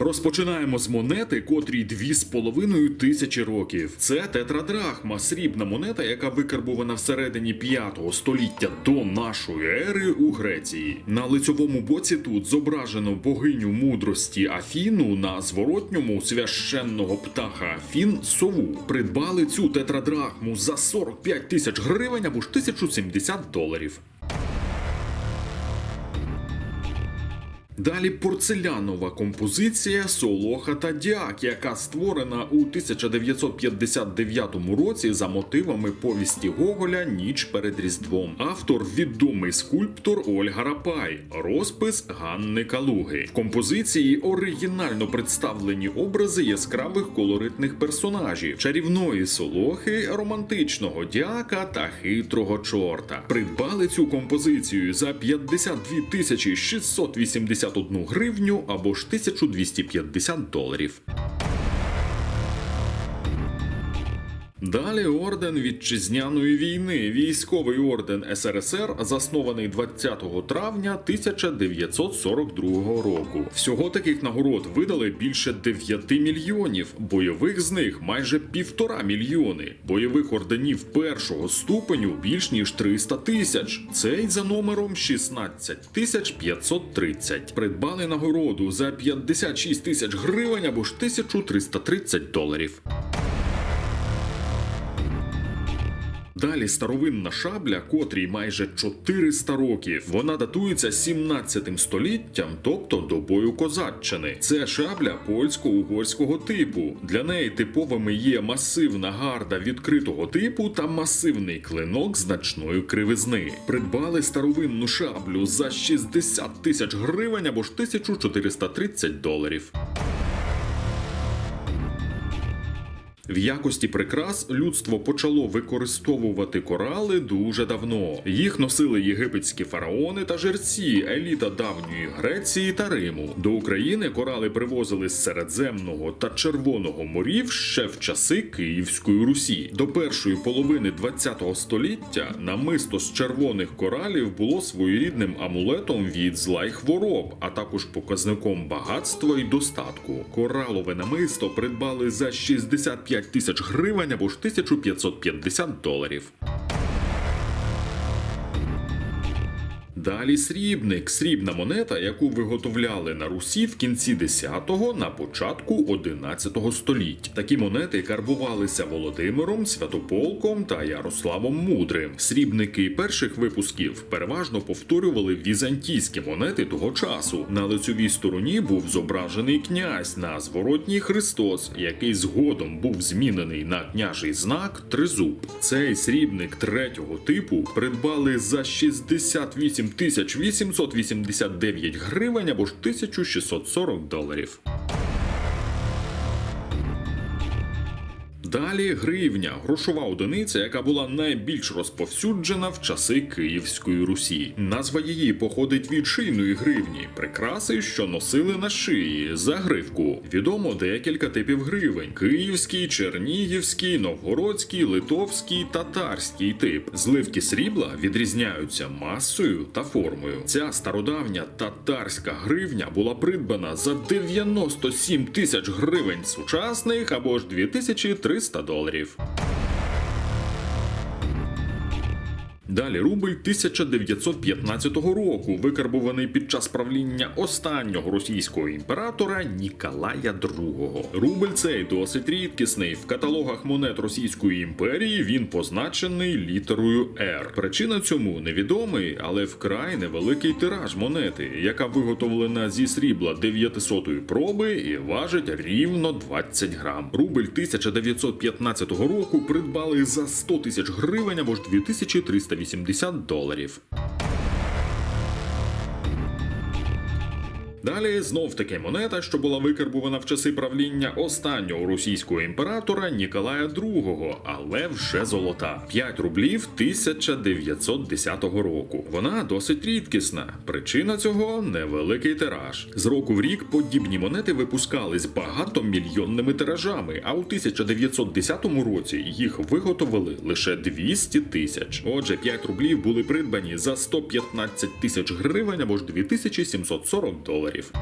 Розпочинаємо з монети, котрій 2,5 тисячі років. Це тетрадрахма, срібна монета, яка викарбована всередині 5 століття до нашої ери у Греції. На лицьовому боці тут зображено богиню мудрості Афіну на зворотньому священного птаха Афін сову. Придбали цю тетрадрахму за 45 тисяч гривень або ж 1070 доларів. Далі порцелянова композиція Солоха та Діак, яка створена у 1959 році за мотивами повісті Гоголя Ніч перед Різдвом. Автор відомий скульптор Ольга Рапай, розпис Ганни Калуги. В композиції оригінально представлені образи яскравих колоритних персонажів, чарівної солохи, романтичного діака та хитрого чорта. Придбали цю композицію за 52 680 151 гривню або ж 1250 доларів. Далі орден вітчизняної війни, військовий орден СРСР, заснований 20 травня 1942 року. Всього таких нагород видали більше 9 мільйонів, бойових з них майже півтора мільйони, бойових орденів першого ступеню більш ніж 300 тисяч. Цей за номером 16 тисяч 530. Придбали нагороду за 56 тисяч гривень або ж 1330 доларів. Далі старовинна шабля, котрій майже 400 років. Вона датується 17 століттям, тобто добою козаччини. Це шабля польсько-угорського типу. Для неї типовими є масивна гарда відкритого типу та масивний клинок значної кривизни. Придбали старовинну шаблю за 60 тисяч гривень або ж 1430 доларів. В якості прикрас людство почало використовувати корали дуже давно. Їх носили єгипетські фараони та жерці, еліта давньої Греції та Риму. До України корали привозили з Середземного та Червоного морів ще в часи Київської Русі. До першої половини ХХ століття намисто з червоних коралів було своєрідним амулетом від зла й хвороб, а також показником багатства і достатку. Коралове намисто придбали за 65 тисяч гривень або ж 1550 доларів. Далі срібник срібна монета, яку виготовляли на Русі в кінці 10-го на початку 11-го століть. Такі монети карбувалися Володимиром, Святополком та Ярославом Мудрим. Срібники перших випусків переважно повторювали візантійські монети того часу. На лицьовій стороні був зображений князь на зворотній Христос, який згодом був змінений на княжий знак Тризуб. Цей срібник третього типу придбали за 68 тисяч 889 гривень або ж 1640 доларів. Далі гривня грошова одиниця, яка була найбільш розповсюджена в часи Київської Русі. Назва її походить від шийної гривні, прикраси, що носили на шиї за гривку. Відомо декілька типів гривень: київський, чернігівський, новгородський, литовський, татарський тип. Зливки срібла відрізняються масою та формою. Ця стародавня татарська гривня була придбана за 97 тисяч гривень сучасних або ж 2300 доларів. Далі рубль 1915 року, викарбуваний під час правління останнього російського імператора Ніколая II. Рубль цей досить рідкісний. В каталогах монет Російської імперії він позначений літерою R. Причина цьому невідомий, але вкрай невеликий тираж монети, яка виготовлена зі срібла 900 проби і важить рівно 20 грам. Рубль 1915 року придбали за 100 тисяч гривень або ж 2380 доларів. Далі знов таки монета, що була викарбувана в часи правління останнього російського імператора Ніколая II, але вже золота 5 рублів 1910 року. Вона досить рідкісна. Причина цього невеликий тираж. З року в рік подібні монети випускались багатомільйонними тиражами, а у 1910 році їх виготовили лише 200 тисяч. Отже, 5 рублів були придбані за 115 тисяч гривень або ж 2740 доларів. доларів.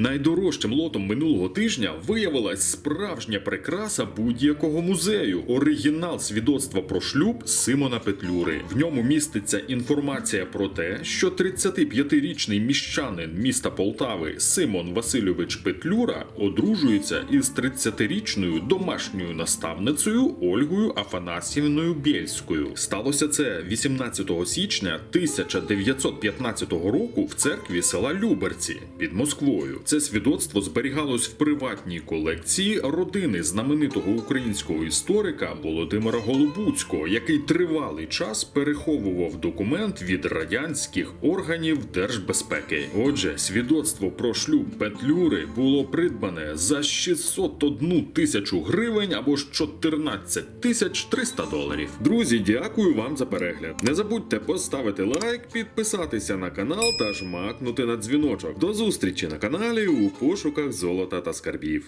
Найдорожчим лотом минулого тижня виявилась справжня прикраса будь-якого музею оригінал свідоцтва про шлюб Симона Петлюри. В ньому міститься інформація про те, що 35-річний міщанин міста Полтави Симон Васильович Петлюра одружується із 30-річною домашньою наставницею Ольгою Афанасівною Бєльською. Сталося це 18 січня 1915 року в церкві села Люберці під Москвою. Це свідоцтво зберігалось в приватній колекції родини знаменитого українського історика Володимира Голубуцького, який тривалий час переховував документ від радянських органів держбезпеки. Отже, свідоцтво про шлюб Петлюри було придбане за 601 тисячу гривень або ж 14 тисяч 300 доларів. Друзі, дякую вам за перегляд. Не забудьте поставити лайк, підписатися на канал та жмакнути на дзвіночок. До зустрічі на каналі у пошуках золота та скарбів.